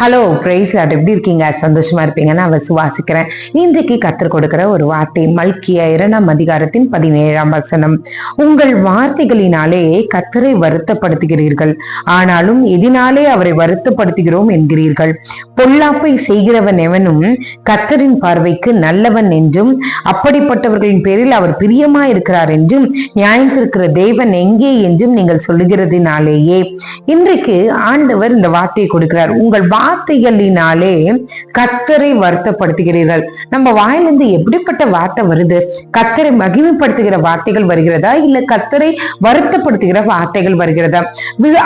Hello price lot எப்படி இருக்கீங்க? சந்தோஷமா இருப்பீங்க நான் விசுவாசிக்கிறேன். இன்றைக்கு கற்றுக் கொடுக்கிற ஒரு வார்த்தை மல்கிய இரண்டாம் அதிகாரத்தின் பதினேழாம் வசனம். உங்கள் வார்த்தைகளினாலே கத்தரை வருத்தப்படுத்துகிறீர்கள். ஆனாலும் எதினாலே அவரை வருத்தப்படுத்துகிறோம் என்கிறீர்கள். பொல்லாப்பை செய்கிறவன் எவனும் கத்தரின் பார்வைக்கு நல்லவன் என்றும் அப்படிப்பட்டவர்களின் பேரில் அவர் பிரியமா இருக்கிறார் என்றும் நியாயத்திருக்கிற தேவன் எங்கே என்றும் நீங்கள் சொல்லுகிறதினாலேயே இன்றைக்கு ஆண்டவர் இந்த வார்த்தையை கொடுக்கிறார். உங்கள் வார்த்தைகளினாலே கத்தரை வருத்தப்படுத்துகிறீர்கள். நம்ம வாயிலிருந்து எப்படிப்பட்ட வார்த்தை வருது? கத்தரை மகிமைப்படுத்துகிற வார்த்தைகள் வருகிறதா? இல்ல கத்தரை வருத்தப்படுத்துகிற வார்த்தைகள் வருகிறதா?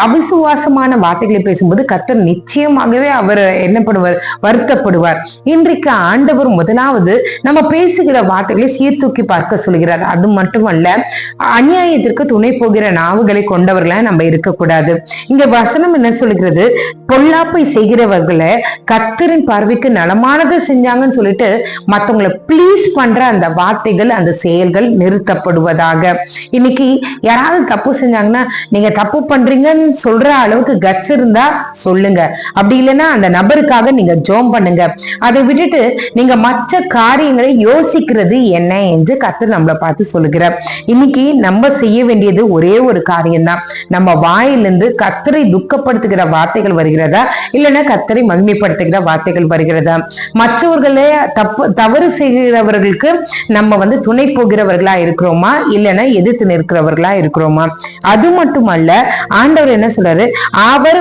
அவிசுவாசமான வார்த்தைகளை பேசும்போது கத்தர் நிச்சயமாகவே அவர் என்ன பண்ணுவார்? வருத்தப்படுவார். இன்றைக்கு ஆண்டவர் முதலாவது நம்ம பேசுகிற வார்த்தைகளை சீர்தூக்கி பார்க்க சொல்கிறார். அது மட்டுமல்ல அநியாயத்திற்கு துணை போகிற நாவுகளை கொண்டவர்களா நம்ம இருக்கக்கூடாது. இங்க வசனம் என்ன சொல்கிறது பொல்லாப்பை செய்கிறவர்களை கத்தரின் பார்வைக்கு நலமானதை செஞ்சாங்கன்னு சொல்லிட்டு மத்தவங்களை ப்ளீஸ் பண்ற அந்த வார்த்தைகள் அந்த செயல்கள் நிறுத்தப்படுவதாக. இன்னைக்கு யாராவது தப்பு செஞ்சாங்கன்னா நீங்க தப்பு பண்றீங்கன்னு சொல்ற அளவுக்கு கட்ஸ் இருந்தா சொல்லுங்க. அப்படி இல்லைன்னா அந்த நபருக்காக நீங்க ஜோம் பண்ணுங்க. அதை விட்டுட்டு நீங்க மற்ற காரியங்களை யோசிக்கிறது என்ன என்று கத்து நம்மளை பார்த்து சொல்லுகிறார் இன்னைக்கு நம்ம செய்ய வேண்டியது ஒரே ஒரு காரியம்தான். நம்ம வாயிலிருந்து கத்தரை துக்கப்படுத்துகிற வார்த்தைகள் வருகிறதா? இல்லைன்னா கத்தரை மகிமைப்படுத்துகிற வார்த்தைகள் வருகிறதா? மற்றவர்களே தப்பு தவறு செய்கிறவர்களுக்கு நம்ம வந்து துணை போகிறவர்களா இருக்கிறோமா? இல்லைன்னா எதிர்த்து நிற்கிறவர்களா இருக்கிறோமா? அது மட்டுமல்ல ஆண்டவர் என்ன சொல்றாரு? அவர்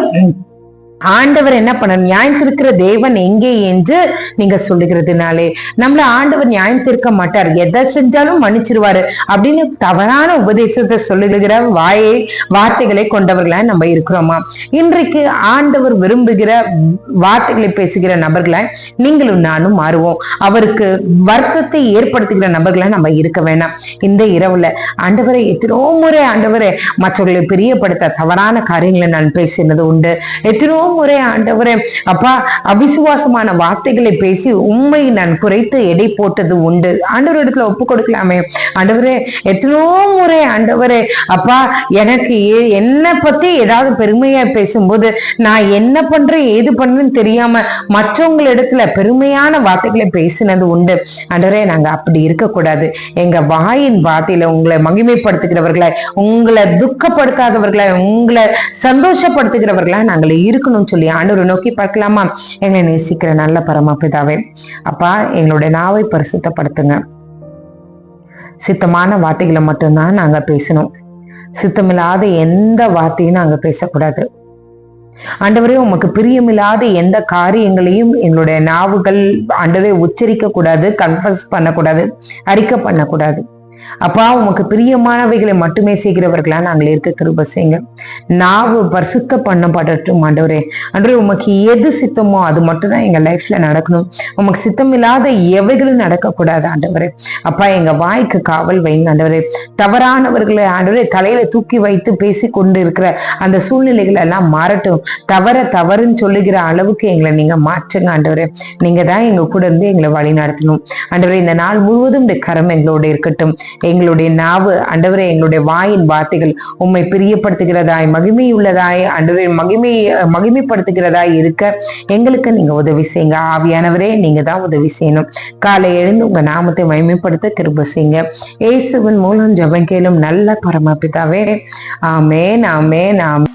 ஆண்டவர் என்ன பண்ண நியாயம் திருக்கிற தேவன் எங்கே என்று நீங்க சொல்லுகிறதுனாலே. நம்மள ஆண்டவர் நியாயம் தீர்க்க மாட்டார். எதை செஞ்சாலும் மன்னிச்சிருவாரு அப்படின்னு தவறான உபதேசத்தை சொல்லுகிற வாயை வார்த்தைகளை கொண்டவர்களா நம்ம இருக்கிறோமா? இன்றைக்கு ஆண்டவர் விரும்புகிற வார்த்தைகளை பேசுகிற நபர்களா நீங்களும் நானும் மாறுவோம். அவருக்கு வருத்தத்தை ஏற்படுத்துகிற நபர்களா நம்ம இருக்க வேணாம். இந்த இரவுல ஆண்டவரை எத்தனோ முறை ஆண்டவரை மற்றவர்களை பிரியப்படுத்த தவறான காரியங்களை நான் பேசினது உண்டு. எத்தனோ முறை ஆண்டவரே. அப்பா அவிசுவாசமான வார்த்தைகளை பேசி உண்மை நான் குறைத்து எடை போட்டது உண்டு. ஆண்டவர் இடத்துல ஒப்பு கொடுக்கலாமே. ஆண்டவரே எத்தனோ முறை ஆண்டவரே அப்பா எனக்கு என்னை பத்தி ஏதாவது பெருமையா பேசும்போது நான் என்ன பண்றேன் ஏது பண்ணுன்னு தெரியாம மற்றவங்களிடத்துல பெருமையான வார்த்தைகளை பேசினது உண்டு. ஆண்டவரே நாங்க அப்படி இருக்கக்கூடாது. எங்க வாயின் வார்த்தையில உங்களை மகிமைப்படுத்துகிறவர்களாய் உங்களை துக்கப்படுத்தாதவர்களாய் உங்களை சந்தோஷப்படுத்துகிறவர்களா நாங்கள் இருக்கணும்னு சொல்லி ஆண்டவரை நோக்கி பார்க்கலாமா? எங்களை நேசிக்கிற நல்ல பரமபிதாவே அப்பா எங்களுடைய நாவை பரிசுத்தப்படுத்துங்க. சித்தமான வார்த்தைகளை மட்டும்தான் நாங்க பேசணும். சித்தமில்லாத எந்த வார்த்தையும் நாங்க பேசக்கூடாது. ஆண்டவரே உமக்கு பிரியமில்லாத எந்த காரியங்களையும் எங்களுடைய நாவுகள் ஆண்டவரே உச்சரிக்க கூடாது கன்ஃபஸ் பண்ணக்கூடாது அறிக்கை பண்ணக்கூடாது. அப்பா உமக்கு பிரியமானவைகளை மட்டுமே செய்கிறவர்களா நாங்கள் இருக்க கிருப செய்யுங்க. நாவு பரிசுத்த பண்ணப்படட்டும் ஆண்டவரே. அன்றே உமக்கு எது சித்தமோ அது மட்டும் தான் எங்க லைஃப்ல நடக்கணும். உமக்கு சித்தம் இல்லாத எவைகளும் நடக்கக்கூடாது ஆண்டவரே. அப்பா எங்க வாய்க்கு காவல் வைங்க ஆண்டவரே. தவறானவர்களை ஆண்டவரே தலையில தூக்கி வைத்து பேசி கொண்டு இருக்கிற அந்த சூழ்நிலைகள் எல்லாம் மாறட்டும். தவற தவறுன்னு சொல்லுகிற அளவுக்கு எங்களை நீங்க மாற்றுங்க ஆண்டவரே. நீங்க தான் எங்க கூட இருந்து எங்களை வழி நடத்தணும். ஆண்டவரே இந்த நாள் முழுவதும் இந்த கரம் எங்களோட இருக்கட்டும். எங்களுடைய நாவு ஆண்டவரே எங்களுடைய வாயின் வார்த்தைகள் உம்மை பிரியப்படுத்துகிறதாய் மகிமையுள்ளதாய் ஆண்டவரே மகிமை மகிமைப்படுத்துகிறதாய் இருக்க எங்களுக்கு நீங்க உதவி செய்யுங்க. ஆவியானவரே நீங்க தான் உதவி செய்யணும். காலை எழுந்து உங்க நாமத்தை மகிமைப்படுத்த கிருப செய்யுங்க. ஏசுவின் மூலம் ஜபம் கேளும் நல்ல பரமபிதாவே. ஆமேன் ஆமேன் ஆமே